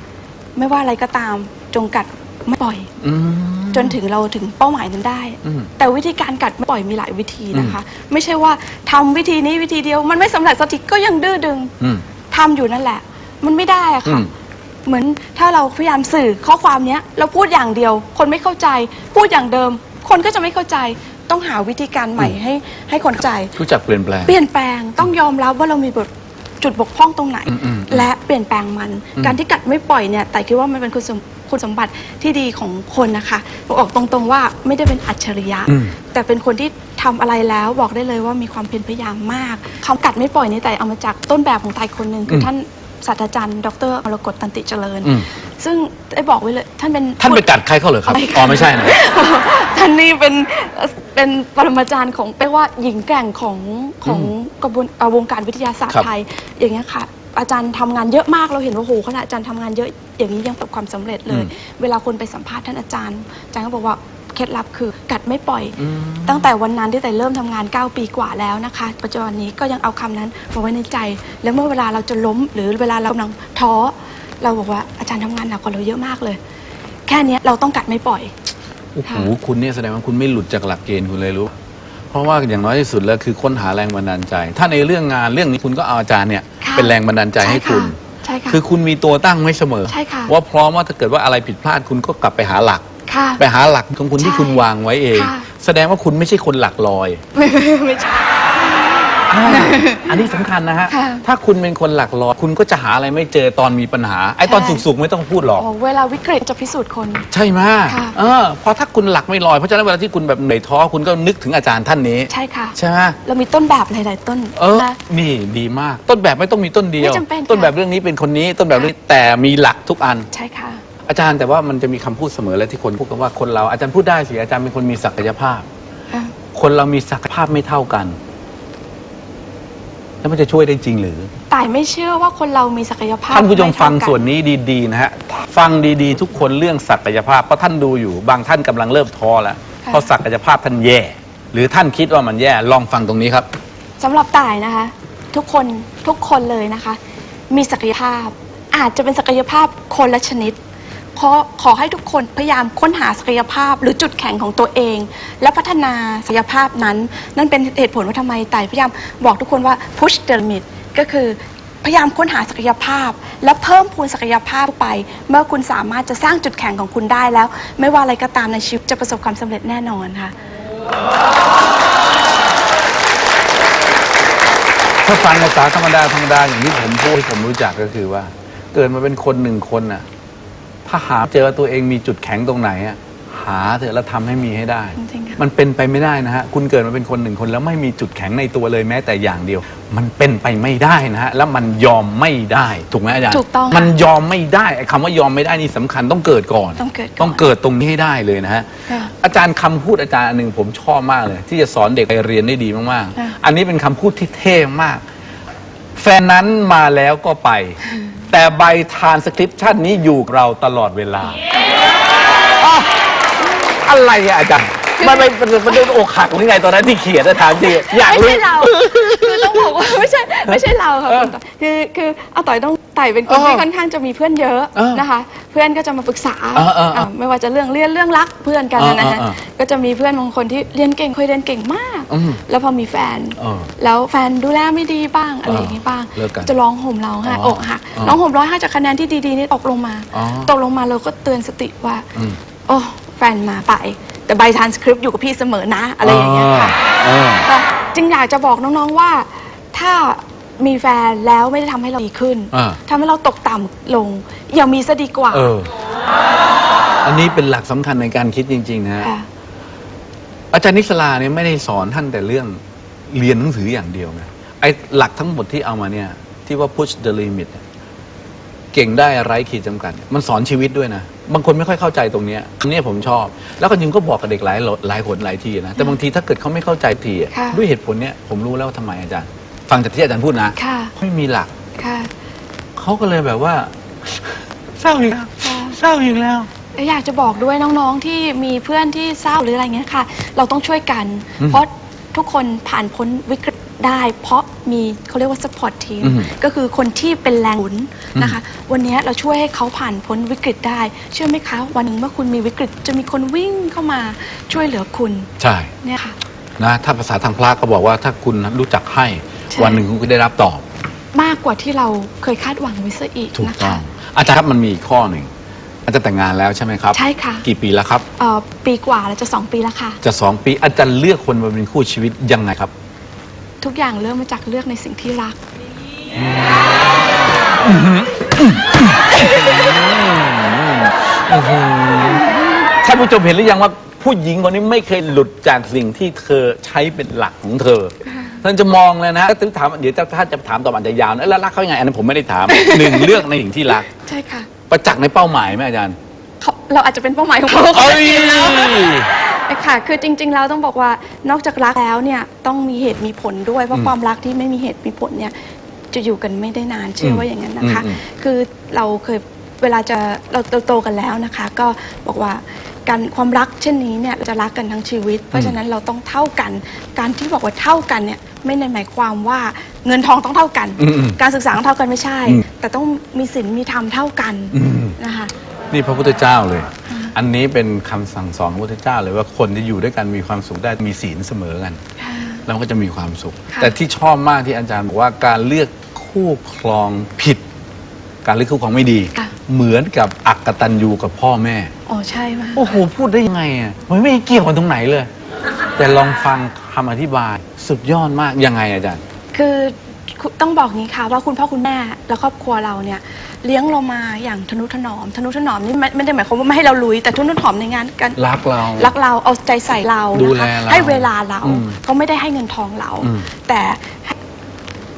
B: ไม่ว่าอะไรก็ตามจงกัดไม่ปล่อย
A: อืม
B: จนถึงเราถึงเป้าหมายนั้นได้
A: อืม
B: แต่วิธีการกัดไม่ปล่อยมีหลายวิธีนะคะ ไม่ใช่ว่าทำวิธีนี้วิธีเดียว มันไม่สำเร็จสักทีก็ยังดื้อดึง
A: อืม
B: ทำอยู่นั่นแหละ มันไม่ได้อะค่ะ
A: อืม
B: เหมือนถ้าเราพยายามสื่อข้อความเนี้ยเราพูดอย่างเดียว คนไม่เข้าใจ พูดอย่างเดิม คนก็จะไม่เข้าใจ ต้องหาวิธีการใหม่ให้ให้คนเข้าใจ
A: รู้จักเปลี่ยนแปลง
B: เปลี่ยนแปลงต้องยอมรับว่าเรามีบทจุดบกพร่องตรงไหน
A: อืมอืม
B: และเปลี่ยนแปลงมัน
A: อืม
B: การที่กัดไม่ปล่อยเนี่ยแต่คิดว่ามันเป็นคุณสมคุณสมบัติที่ดีของคนนะคะบอกตรงๆว่าไม่ได้เป็นอัจฉริยะ
A: อืม
B: แต่เป็นคนที่ทำอะไรแล้วบอกได้เลยว่ามีความเพียรพยายามมากคำกัดไม่ปล่อยนี่แต่เอามาจากต้นแบบของไทยคนหนึ่งคืออ
A: ม
B: ท่าน ศาสตราจารย์ดรมรกตตันติเจริญ
A: อืม
B: ซึ่งได้บอกไว้เลยท่านเป็น
A: ท่านไปกัดใครเขาเหรอครับ
B: อะไรคะ
A: อ๋อไม่ใช่นะ
B: ท่านนี่เป็นเป็นปรมาจารย์ของเรียกว่าหญิงแกร่งของของ
A: อืม
B: กระบวนเอ่อวงการวิทยาศาสต
A: ครั
B: ร์
A: บ
B: ไทยอย่างเงี้ยค่ะ อาจารย์ทำงานเยอะมากเราเห็นว่าโหขณะอาจารย์ทำงานเยอะอย่างนี้ยังประสบความสำเร็จเลย เวลาคนไปสัมภาษณ์ท่านอาจารย์อาจารย์ก็บอกว่า เคล็ดลับคือกัดไม่ปล่อย
A: อืม
B: ตั้งแต่วันนั้นที่แต่เริ่มทำงาน 9 ปีกว่าแล้วนะคะ ปัจจุบันนี้ก็ยังเอาคำนั้นมาไว้ในใจ แล้วเมื่อเวลาเราจะล้ม หรือเวลาเรากำลังท้อ เราบอกว่าอาจารย์ทำงานหนักกว่าเราเยอะมากเลย แค่เนี้ยเราต้องกัดไม่ปล่อย
A: โอ้โห
B: ค่ะ
A: คุณเนี่ยแสดงว่าคุณไม่หลุดจากหลักเกณฑ์คุณเลยรู้ เพราะว่าอย่างน้อยที่สุดแล้วคือค้นหาแรงบันดาลใจ ถ้าในเรื่องงานเรื่องนี้คุณก็เอาอาจารย์เนี่ย
B: ค่ะ
A: เป็นแรงบันดาลใจให้คุณ
B: ใช่ค่ะ
A: คือคุณมีตัวตั้งไว้เสมอ
B: ใช่ค่ะ
A: ว่าพร้อมว่าถ้าเกิดว่าอะไรผิดพลาดคุณก็กลับไปหาหลัก
B: ค่ะ
A: ไปหาหลักของคุณที่
B: ใช่
A: คุณวางไว้เอง
B: ค่ะ
A: แสดงว่าคุณไม่ใช่คนหลักลอย
B: ไม่ไม่ใช่
A: อันนี้สำคัญนะฮะ
B: ค่ะ
A: ถ้าคุณเป็นคนหลักลอยคุณก็จะหาอะไรไม่เจอตอนมีปัญหา ไอ้ตอน
B: ใช่
A: สุขๆไม่ต้องพูดหรอก
B: โอ้เวลาวิกฤตจะพิสูจน์คน
A: ใช่ไหม
B: ค่ะ
A: เออเพราะถ้าคุณหลักไม่ลอย เพราะฉะนั้นเวลาที่คุณแบบเหนื่อยท้อคุณก็นึกถึงอาจารย์ท่านนี้
B: ใช่ค่ะ
A: ใช่ไหม
B: เรามีต้นแบบหลาย ๆ ต้น
A: เออ
B: นะ
A: นี่ดีมาก ต้นแบบไม่ต้องมีต้นเดียว
B: ไม่จำเป็นค่ะ
A: ต้นแบบเรื่องนี้เป็นคนนี้ ต้นแบบนี้แต่มีหลักทุกอัน
B: ใช่ค่ะ
A: อาจารย์แต่ว่ามันจะมีคำพูดเสมอเลยที่คนพูดกันว่าคนเราอาจารย์พูดได้สิอาจารย์เป็นคนมีศักยภาพ
B: อะ
A: คนเรามีศักยภาพไม่เท่ากัน แล้วมันจะช่วยได้จริงหรือ
B: ต่ายไม่เชื่อว่าคนเรามีศักยภาพ
A: ท่านผู้ชม
B: ไเท่
A: ฟัง
B: กั
A: ส่วนนี้ดีๆนะฮะ ฟังดีๆ ทุกคนเรื่องศักยภาพเพราะท่านดูอยู่ บางท่านกำลังเริ่มท้อแล้ว
B: ค่ะ
A: เพราะศักยภาพท่านแย่ หรือท่านคิดว่ามันแย่ ลองฟังตรงนี้ครับ
B: สำหรับต่ายนะคะ ทุกคนทุกคนเลยนะคะ มีศักยภาพอาจจะเป็นศักยภาพคนละชนิด ขอขอให้ทุกคนพยายามค้นหาศักยภาพหรือจุดแข็งของตัวเอง และพัฒนาศักยภาพนั้น นั่นเป็นเหตุผลว่าทำไมต่พยายามบอกทุกคนว่า push the limit ก็คือพยายามค้นหาศักยภาพ และเพิ่มพูนศักยภาพไป เมื่อคุณสามารถจะสร้างจุดแข็งของคุณได้แล้ว ไม่ว่าอะไรก็ตามในชีวิตจะประสบความสำเร็จแน่นอนค่ะ
A: ถ้าฟังภาษาธรรมดาธรรมดาอย่างที่ผมพูดให้ผมรู้จักก็คือว่า เกิดมาเป็นคนหนึ่งคนน่ะ ถ้าหาเจอว่าตัวเองมีจุดแข็งตรงไหนอะหาเถอะแล้วทำให้มีให้ได้
B: จริงๆค่ะ
A: มันเป็นไปไม่ได้นะฮะ คุณเกิดมาเป็นคนหนึ่งคนแล้วไม่มีจุดแข็งในตัวเลยแม้แต่อย่างเดียว มันเป็นไปไม่ได้นะฮะ แล้วมันยอมไม่ได้ ถูกไหมอาจารย์
B: ถูกต้องค่ะ
A: มันยอมไม่ได้ไอ้คำว่ายอมไม่ได้นี่สำคัญต้องเกิดก่อน
B: ต้องเกิดก่อน
A: ต้องเกิดตรงนี้ให้ได้เลยนะฮะ
B: ค่ะ
A: อาจารย์คำพูดอาจารย์อันหนึ่งผมชอบมากเลย ที่จะสอนเด็กไปเรียนได้ดีมาก
B: ค่ะ
A: ๆ อันนี้เป็นคำพูดที่เท่มาก แฟนนั้นมาแล้วก็ไป แต่ใบทานสคริปชั่นนี้อยู่กับเราตลอดเวลาอ้าวอะไรอะอาจารย์ มันเป็นมันมันเป็นอกหักหรือไงตอนนั้นที่เขียนนะถามจริงอยาก
B: ไม่
A: รู้
B: ใช่เรา คือต้องบอกว่าไม่ใช่ไม่ใช่เราค่ะ
A: เออ
B: คุณต่อคือคืออาต่อยต้องไต่เป็นคน
A: เออ
B: ที่ค่อนข้างจะมีเพื่อนเยอะ
A: เออ
B: นะคะ เพื่อนก็จะมาปรึกษา
A: เออเออเออ
B: อะไม่ว่าจะเรื่องเรียนเรื่องรักเพื่อนกันนะฮะ
A: เออเออเออ
B: ก็จะมีเพื่อนบางคนที่เรียนเก่งเคยเรียนเก่งมาก
A: อืม
B: แล้วพอมีแฟน
A: เออ
B: แล้วแฟนดูแลไม่ดีบ้างอะไรอย่างนี้บ้าง
A: เลิกกัน
B: จะร้องห่มร้องไห้
A: อ๋
B: อ
A: อก
B: หัก
A: อ๋อ
B: ร้องห่มร้องไห้จากคะแนนที่ดีๆนี่ตกลงมา
A: อ๋อ
B: ตกลงมาเราก็เตือนสติว่า
A: อืม
B: โอ้แฟนมาไป แต่ใบทานสคริปต์อยู่กับพี่เสมอนะอะไรอย่างเงี้ยค่ะ
A: เออ
B: ค่ะจึงอยากจะบอกน้องๆว่า ถ้ามีแฟนแล้วไม่ได้ทำให้เราดีขึ้น
A: อ่า
B: ทำให้เราตกต่ำลง อย่ามีซะดีกว่า
A: เออ อันนี้เป็นหลักสำคัญในการคิดจริง ๆ นะฮะ
B: ค่ะ
A: อาจารย์นิสลาเนี่ยไม่ได้สอนท่านแต่เรื่องเรียนหนังสืออย่างเดียวนะไอ้หลักทั้งหมดที่เอามาเนี่ย ที่ว่า push the limit เนี่ยเก่งได้ไร้ขีดจำกัดมันสอนชีวิตด้วยนะ บางคนไม่ค่อยเข้าใจตรงเนี้ยอันเนี้ยผมชอบ แล้วก็จริงก็บอกกับเด็กหลายหลายคนหลายทีนะ แต่บางทีถ้าเกิดเขาไม่เข้าใจทีอะ
B: ค่ะ
A: ด้วยเหตุผลเนี้ยผมรู้แล้วว่าทำไมอาจารย์ ฟังจากที่อาจารย์พูดนะ
B: ค่ะ
A: ไม่มีหลัก
B: ค่ะ
A: เขาก็เลยแบบว่า เศร้าอีกแล้ว
B: ค่ะ
A: เศร้าอีกแล้ว
B: และอยากจะบอกด้วยน้องๆที่มีเพื่อนที่เศร้าหรืออะไรเงี้ยค่ะ เราต้องช่วยกัน
A: อืม
B: เพราะทุกคนผ่านพ้นวิกฤต ได้เพราะมีเขาเรียกว่า support team
A: อืม
B: ก็คือคนที่เป็นแรงหนุนนะคะ วันนี้เราช่วยให้เขาผ่านพ้นวิกฤตได้ เชื่อไหมคะ วันหนึ่งเมื่อคุณมีวิกฤต จะมีคนวิ่งเข้ามาช่วยเหลือคุณ
A: ใช่
B: เนี่ยค่ะ
A: นะ ถ้าภาษาทางพระก็บอกว่าถ้าคุณรู้จักให้
B: ใช่
A: วันหนึ่งคุณก็ได้รับตอบ
B: มากกว่าที่เราเคยคาดหวังไว้ซะอีก
A: ถูก
B: นะ
A: ต้อ
B: คะ
A: ง อาจารย์ครับมันมีอีกข้อหนึ่ง อาจารย์แต่งงานแล้วใช่ไหมครับ
B: ใช่ค่ะ
A: กี่ปีแล้วครับ
B: เอ่อปีกว่าแล้วจะสองปีแล้วค่ะ
A: จะสองปีอาจารย์เลือกคนมาเป็นคู่ชีวิตยังไงครับ
B: ทุกอย่างเริ่มมาจากเลือกในสิ่งที่รัก
A: ท่านผู้ชมเห็นหรือยังว่าผู้หญิงคนนี้ไม่เคยหลุดจากสิ่งที่เธอใช้เป็นหลักของเธอ
B: ค่ะ
A: ท่านจะมองเลยนะถ้าถามเดี๋ยวถ้าจะถามต่อมาอาจจะยาวนะแล้วรักเขายังไงอันนั้นผมไม่ได้ถามหนึ่งเลือกในสิ่งที่รัก
B: ใช่ค่ะ
A: ประจักษ์ในเป้าหมายไหมอาจารย์
B: เขาเราอาจจะเป็นเป้าหมายของเขา
A: เอ้ย
B: ค่ะ คือจริง ๆ แล้วต้องบอกว่านอกจากรักแล้วเนี่ยต้องมีเหตุมีผลด้วย เพ
A: อื
B: ราะ
A: ม
B: ความรักที่ไม่มีเหตุมีผลเนี่ยจะอยู่กันไม่ได้นานเชื่อ
A: ม
B: ว่าอย่างนั้นนะคะ
A: อืมอืม
B: คือเราเคยเวลาจะเราโตๆกันแล้วนะคะ ก็บอกว่าการความรักเช่นนี้เนี่ยเราจะรักกันทั้งชีวิต เพราะฉะนั้นเราต้องเท่ากัน การที่บอกว่าเท่ากันเนี่ยไม่ได้หมายความว่าเงินทองต้องเท่ากัน
A: อืมอืม
B: การศึกษาต้องเท่ากันไม่ใช่
A: อืม
B: แต่ต้องมีศีลมีธรรมเท่ากัน
A: อืม
B: นะคะ
A: นี่พระพุทธเจ้าเลย
B: ค่ะ
A: อันนี้เป็นคำสั่งสอนของพระพุทธเจ้าเลยว่าคนที่อยู่ด้วยกันมีความสุขได้มีศีลเสมอกัน
B: ค่ะ
A: แล้วก็จะมีความสุข
B: ค่ะ
A: แต่ที่ชอบมากที่อาจารย์บอกว่าการเลือกคู่ครองผิด การเลือกคู่ครองไม่ดี
B: ค่ะ
A: เหมือนกับอักตันยูกับพ่อแม่
B: อ๋อใช่ไหม
A: โอ้โหพูดได้ยังไงอะมันไม่เกี่ยวกันตรงไหนเลย แต่ลองฟังคำอธิบายสุดยอดมากยังไงอาจารย์
B: คือ คุณต้องบอกงี้ค่ะว่าคุณพ่อคุณแม่และครอบครัวเราเนี่ย เลี้ยงเรามาอย่างทนุถนอมทนุถนอมนี่ไม่ไม่ได้หมายความว่าไม่ให้เราลุยแต่ทนุถนอมในงานกัน
A: รักเรา
B: รักเราเอาใจใส่เรา
A: ดู
B: นะ
A: แล
B: คะ
A: เรา
B: ให้เวลาเรา
A: อืม
B: เขาไม่ได้ให้เงินทองเรา
A: อืม
B: แต่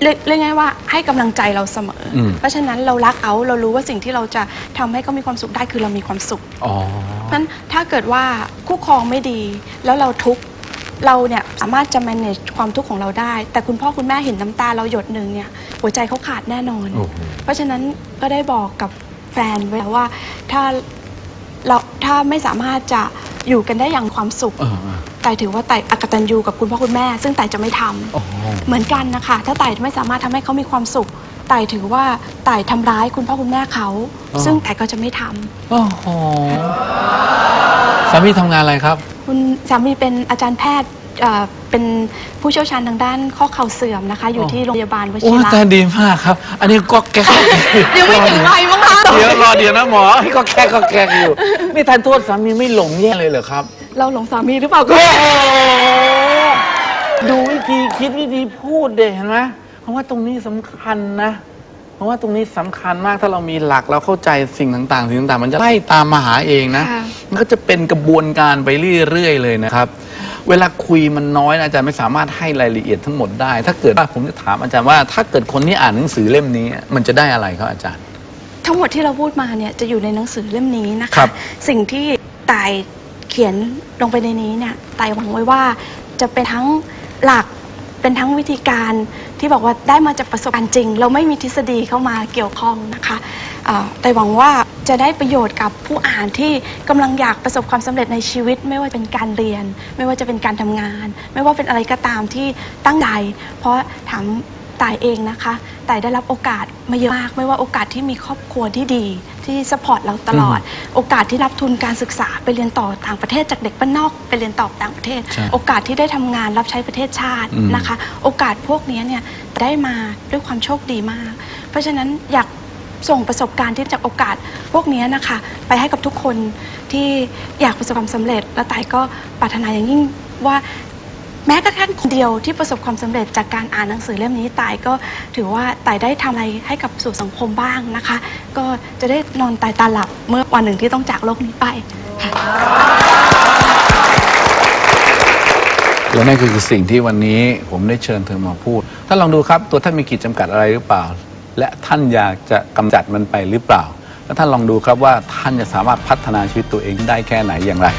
B: เรียกเรียกง่ายว่าให้กำลังใจเราเสมออ
A: ม
B: เพราะฉะนั้นเรารักเขาเรารู้ว่าสิ่งที่เราจะทำให้เขามีความสุขได้คือเรามีความสุข
A: อ๋อ
B: นั้นถ้าเกิดว่าคู่ครองไม่ดีแล้วเราทุกข์ เราเนี่ยสามารถจะ manage ความทุกข์ของเราได้ แต่คุณพ่อคุณแม่เห็นน้ำตาเราหยดหนึ่งเนี่ยหัวใจเขาขาดแน่นอน
A: โอ้โห
B: เพราะฉะนั้นก็ได้บอกกับแฟนไว้แล้วว่าถ้าเราถ้าไม่สามารถจะอยู่กันได้อย่างความสุข
A: เออเออ
B: แต่ถือว่าแต่อกตัญญูกับคุณพ่อคุณแม่ ซึ่งแต่จะไม่ทำ
A: โอ้โห
B: เหมือนกันนะคะ ถ้าแต่ไม่สามารถทำให้เขามีความสุข แต่ถือว่าแต่ทำร้ายคุณพ่อคุณแม่เขาซึ่งแต่ก็จะไม่ทำ
A: โอ้โหสามีทำงานอะไรครับ
B: คุณสามีเป็นอาจารย์แพทย์เอ่อเป็นผู้เชี่ยวชาญทางด้านข้อเข่าเสื่อมนะคะ อยู่
A: อ๋อ
B: ที่โรงพยาบาลว
A: โอ้
B: ชิ
A: ย
B: ระ
A: แต่ดีมากครับ อันนี้ก็แก๊ก
B: ยังไม่ถึงวัยมั้งคะ
A: เดี๋ยวรอเดี๋ยวนะหมอให้ก็แก๊กก็แก๊กอยู่ นี่ทานโทษสามีไม่หลงแย่เลยเหรอครับ
B: เราหลงสามีหรือเปล่าก็
A: โอ้โหดูวิธีคิดวิธีพูดเด็เห็นไหมเพ ราะว่าตรงนี้สำคัญนะ เพราะว่าตรงนี้สำคัญมากถ้าเรามีหลักเราเข้าใจสิ่งต่างๆสิ่งต่างๆ มันจะไล่ตามมาหาเองนะ
B: ค่ะ
A: มันก็จะเป็นกระบวนการไปเรื่อยๆเลยนะครับ เวลาคุยมันน้อยนะอาจารย์ไม่สามารถให้รายละเอียดทั้งหมดได้ ถ้าเกิดว่าผมจะถามอาจารย์ว่า ถ้าเกิดคนที่อ่านหนังสือเล่มนี้ มันจะได้อะไรครับอาจารย์
B: ทั้งหมดที่เราพูดมาเนี่ยจะอยู่ในหนังสือเล่มนี้นะ
A: ครั
B: คะ
A: บ
B: สิ่งที่ตายเขียนลงไปในนี้เนี่ยตายหวังไว้ว่าจะเป็นทั้งหลัก เป็นทั้งวิธีการที่บอกว่าได้มาจากประสบการณ์จริง เราไม่มีทฤษฎีเข้ามาเกี่ยวข้องนะคะอ่าแต่หวังว่าจะได้ประโยชน์กับผู้อ่านที่กำลังอยากประสบความสำเร็จในชีวิต ไม่ว่าเป็นการเรียน ไม่ว่าจะเป็นการทำงาน ไม่ว่าเป็นอะไรก็ตามที่ตั้งใจเพราะถาม ต่ายเองนะคะต่ายได้รับโอกาสมาเยอะมาก ไม่ว่าโอกาสที่มีครอบครัวที่ดีที่สปอร์ตเราตลอด โอกาสที่รับทุนการศึกษาไปเรียนต่อต่างประเทศจากเด็กบ้านนอกไปเรียนต่อต่างประเทศ
A: ใช่
B: โอกาสที่ได้ทำงานรับใช้ประเทศชาติ
A: อืม
B: นะคะ โอกาสพวกนี้เนี่ยได้มาด้วยความโชคดีมาก เพราะฉะนั้นอยากส่งประสบการณ์ที่จากโอกาสพวกนี้นะคะ ไปให้กับทุกคนที่อยากประสบความสำเร็จและต่ายก็ปรารถนาอย่างยิ่งว่า แม้กระทั่งคนเดียวที่ประสบความสำเร็จจากการอ่านหนังสือเล่มนี้ตายก็ถือว่าตายได้ทำอะไรให้กับสู่สังคมบ้างนะคะ ก็จะได้นอนตายตาหลับเมื่อวันหนึ่งที่ต้องจากโลกนี้ไปค่ะ
A: และนั่นคือสิ่งที่วันนี้ผมได้เชิญเธอมาพูด ท่านลองดูครับ ตัวท่านมีขีดจำกัดอะไรหรือเปล่า และท่านอยากจะกำจัดมันไปหรือเปล่า แล้วท่านลองดูครับว่าท่านจะสามารถพัฒนาชีวิตตัวเองได้แค่ไหนอย่างไร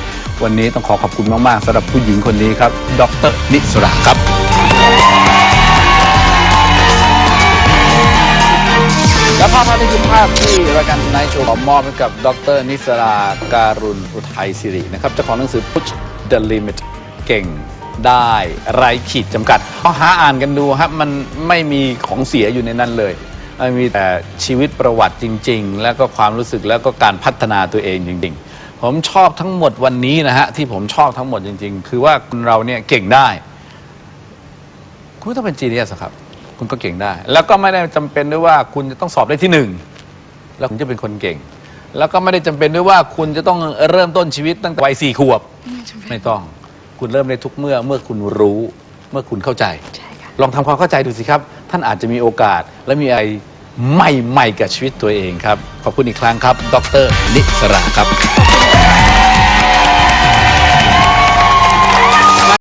A: วันนี้ต้องขอขอบคุณมากๆสำหรับผู้หญิงคนนี้ครับ ดรนิสราครับ และภาพภาพนี้คือภาพที่รายการไนท์โชว์ขอมอบให้กับดรนิสราการุณอุทัยสิรินะครับเจ้าของหนังสือ Push the Limit เก่งได้ไรขีดจำกัดลองหาอ่านกันดูครับ มันไม่มีของเสียอยู่ในนั้นเลยมันมีแต่ชีวิตประวัติจริง ๆ แล้วก็ความรู้สึกแล้วก็การพัฒนาตัวเองจริง ๆ ผมชอบทั้งหมดวันนี้นะฮะ ที่ผมชอบทั้งหมดจริง ๆ คือว่าคนเราเนี่ยเก่งได้ คุณไม่ต้องเป็นจีเนียสครับ คุณก็เก่งได้ แล้วก็ไม่ได้จำเป็นด้วยว่าคุณจะต้องสอบได้ที่หนึ่งแล้วคุณจะเป็นคนเก่ง แล้วก็ไม่ได้จำเป็นด้วยว่าคุณจะต้องเริ่มต้นชีวิตตั้งแต่วัยสี่ขวบ ไม่ต้องคุณเริ่มได้ทุกเมื่อเมื่อคุณรู้เมื่อคุณเข้าใจ
B: ใช่ค่ะ
A: ลองทำความเข้าใจดูสิครับ ท่านอาจจะมีโอกาสและมีอะไรใหม่ๆกับชีวิตตัวเองครับ ขอบคุณอีกครั้งครับ ดร นิสราครับ